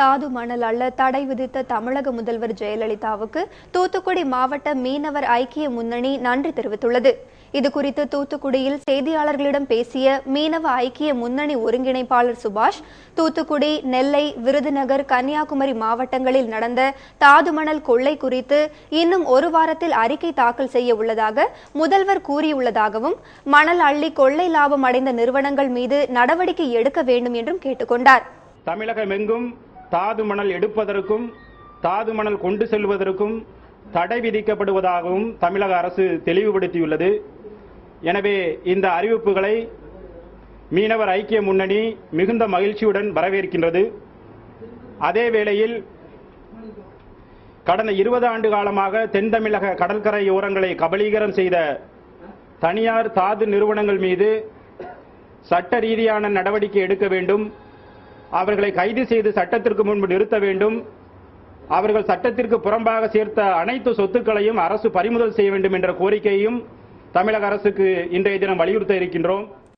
தாது மணல் அள்ள தடை விதித்த தமிழக முதல்வர் ஜெயலலிதாவுக்கு தூத்துக்குடி மாவட்ட மீனவர் ஐக்கிய முன்னணி நன்றி தெரிவித்துள்ளது. இதுகுறித்து தூத்துக்குடியில் செய்தியாளர்களிடம் பேசிய மீனவ ஐக்கிய முன்னணி ஒருங்கிணைப்பாளர் சுபாஷ் தூத்துக்குடி நெல்லை விருதுநகர் கன்னியாகுமரி மாவட்டங்களில் நடந்த தாதுமணல் கொள்ளை குறித்து இன்னும் ஒரு வாரத்தில் அறிக்கை தாக்கல் செய்ய உள்ளதாக முதல்வர் கூறியுள்ளதாகவும் மணல் அள்ளி கொள்ளை லாபம் அடைந்த நிறுவனங்கள் மீது நடவடிக்கை எடுக்க வேண்டும் என்றும் கேட்டுக்கொண்டார். தமிழகமெங்கும் தாது மணல் எடுப்பதற்கும் தாது மணல் கொண்டு செல்வதற்கும் தடை விதிக்கப்படுவதாகவும் தமிழக அரசு தெளிவுபடுத்தியுள்ளது. எனவே இந்த அறிவிப்புகளை மீனவர் ஐக்கிய முன்னணி மிகுந்த மகிழ்ச்சியுடன் வரவேற்கின்றது. அதே வேளையில் கடந்த இருபது ஆண்டு காலமாக தென் தமிழக கடற்கரையோரங்களை கபலீகரம் செய்த தனியார் தாது நிறுவனங்கள் மீது சட்ட ரீதியான நடவடிக்கை எடுக்க வேண்டும். அவர்களை கைது செய்து சட்டத்திற்கு முன்பு நிறுத்த வேண்டும். அவர்கள் சட்டத்திற்கு புறம்பாக சேர்த்த அனைத்து சொத்துக்களையும் அரசு பறிமுதல் செய்ய வேண்டும் என்ற கோரிக்கையும் தமிழக அரசுக்கு இன்றைய தினம் வலியுறுத்த இருக்கின்றோம்.